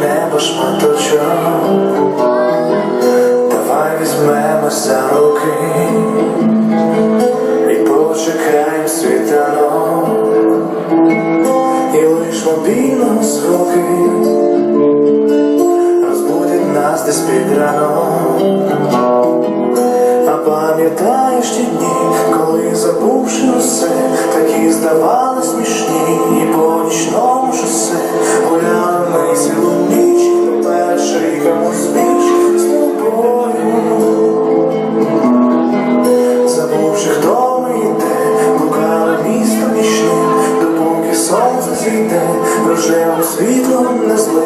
небо шматочок, давай візьмемося руки і почекаємо світанок, і лиш мобільно звуки розбудять нас десь під ранок. Пам'ятаєш ті дні, коли забувши усе, такі здавали.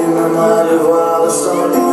in my mind of all the stories.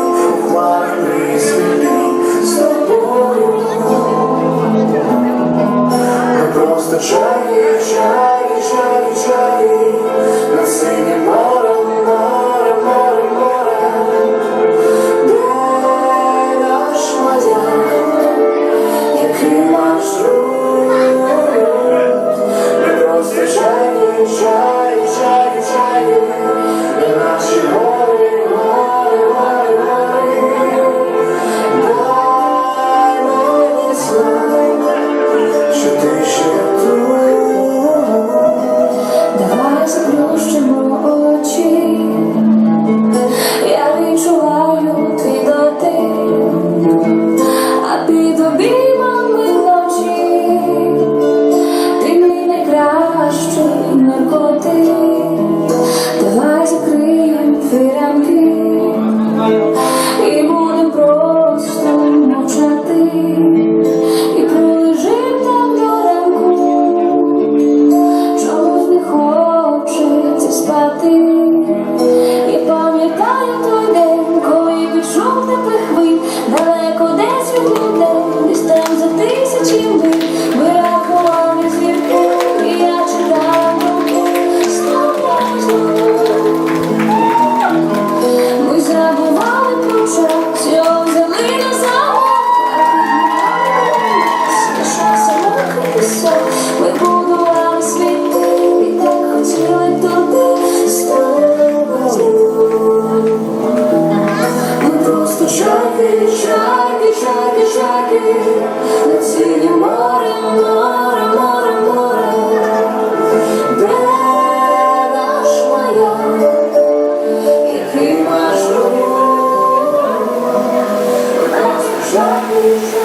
чаки, чаки, чаки, на цілі море, море, море, море, де наш маяк, який наш рух, чаки.